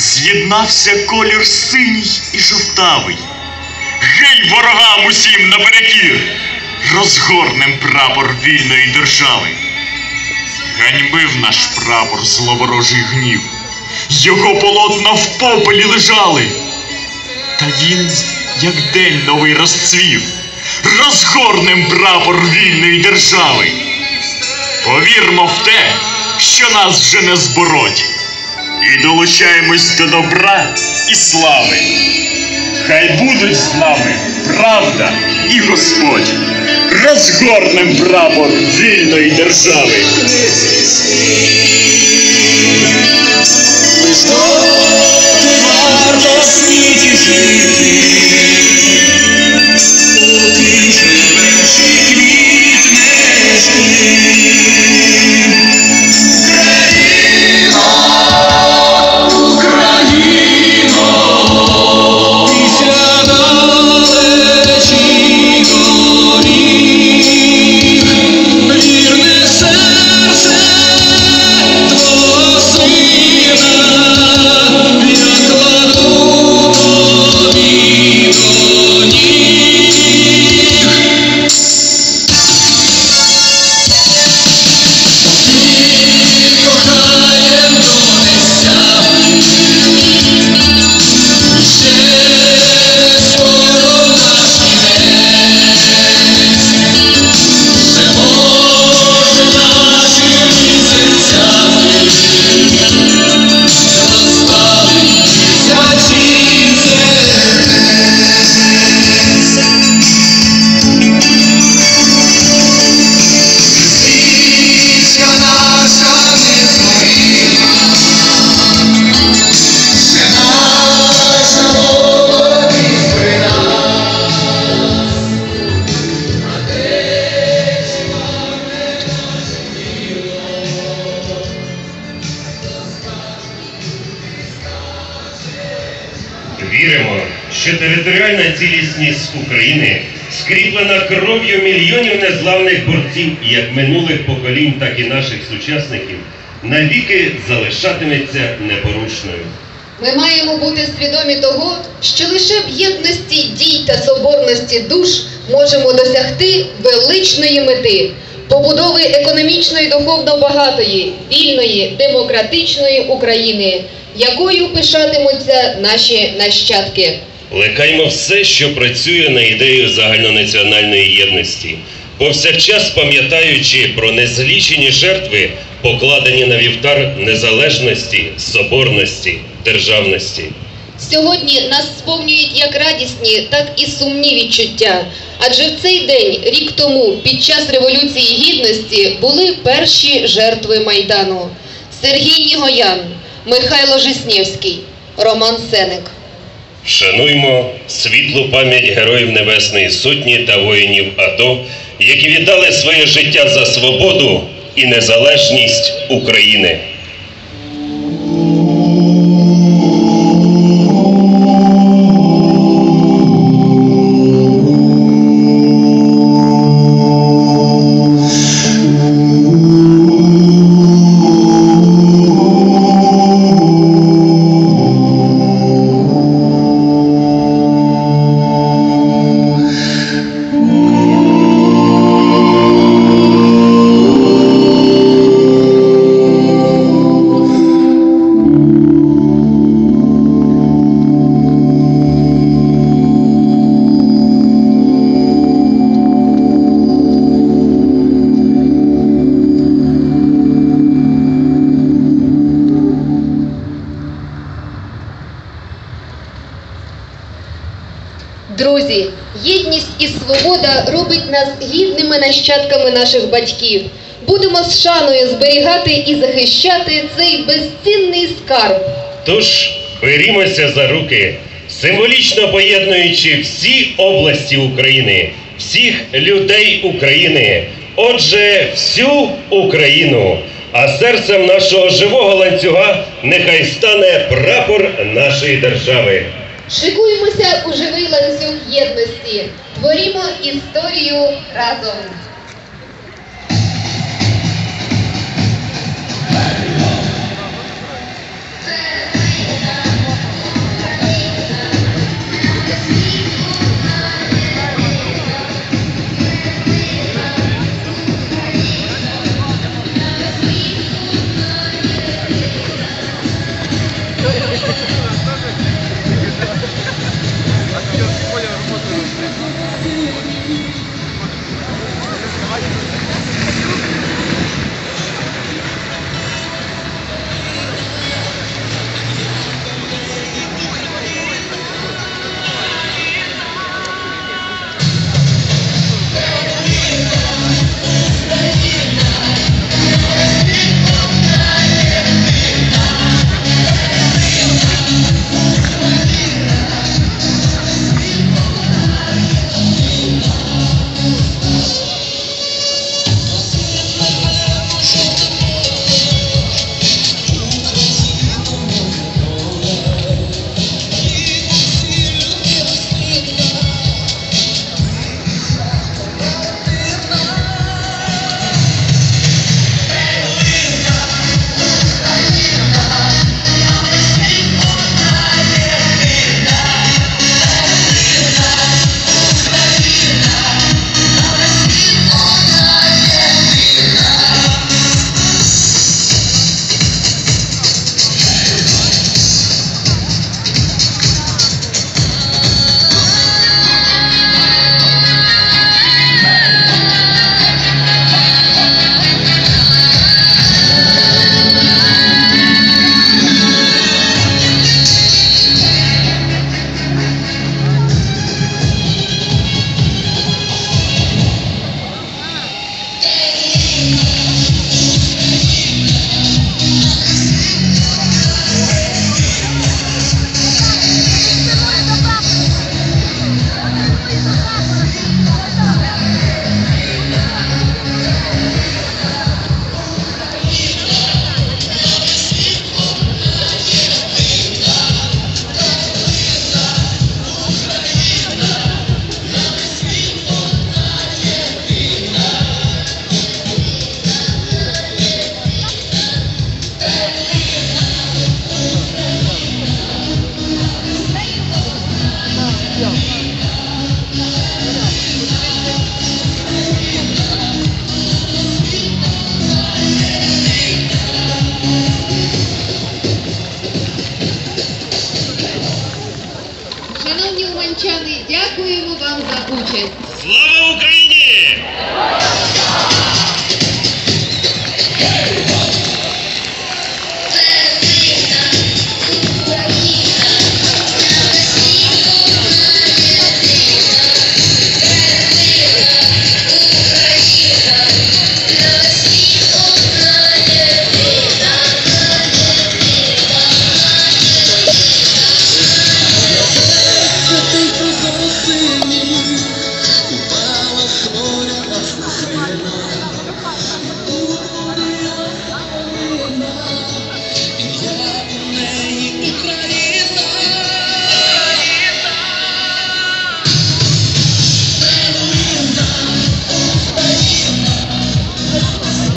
З'єднався колір синій і жовтавий. Гей ворогам усім наперекір! Розгорнем прапор вільної держави. Ганьбив наш прапор зловорожий гнів. Його полотна в попелі лежали. Та він, як день новий розцвів, розгорнем прапор вільної держави. Повірмо в те, що нас вже не збороть, і долучаємось до добра і слави. Хай будуть з нами правда і Господь. Розгорнем прапор вільної держави. Лиш доти варто світі жити, Віримо, що територіальна цілісність України скріплена кров'ю мільйонів незламних борців як минулих поколінь, так і наших сучасників, навіки залишатиметься непорушною. Ми маємо бути свідомі того, що лише в єдності дій та соборності душ можемо досягти величної мети побудови економічно і духовно багатої, вільної, демократичної України, якою пишатимуться наші нащадки. Плекаймо все, що працює на ідею загальнонаціональної єдності, повсякчас пам'ятаючи про незлічені жертви, покладені на вівтар незалежності, соборності, державності. Сьогодні нас сповнюють як радісні, так і сумні відчуття. Адже в цей день, рік тому, під час Революції Гідності, були перші жертви Майдану: Сергій Нігоян, Михайло Жиснєвський, Роман Сеник. Шануймо світлу пам'ять героїв Небесної Сотні та воїнів АТО, які віддали своє життя за свободу і незалежність України. Єдність і свобода робить нас гідними нащадками наших батьків. Будемо з шаною зберігати і захищати цей безцінний скарб. Тож берімося за руки, символічно поєднуючи всі області України, всіх людей України, отже, всю Україну. А серцем нашого живого ланцюга нехай стане прапор нашої держави. Шикуємося у живий ланцюг єдності. Творімо історію разом.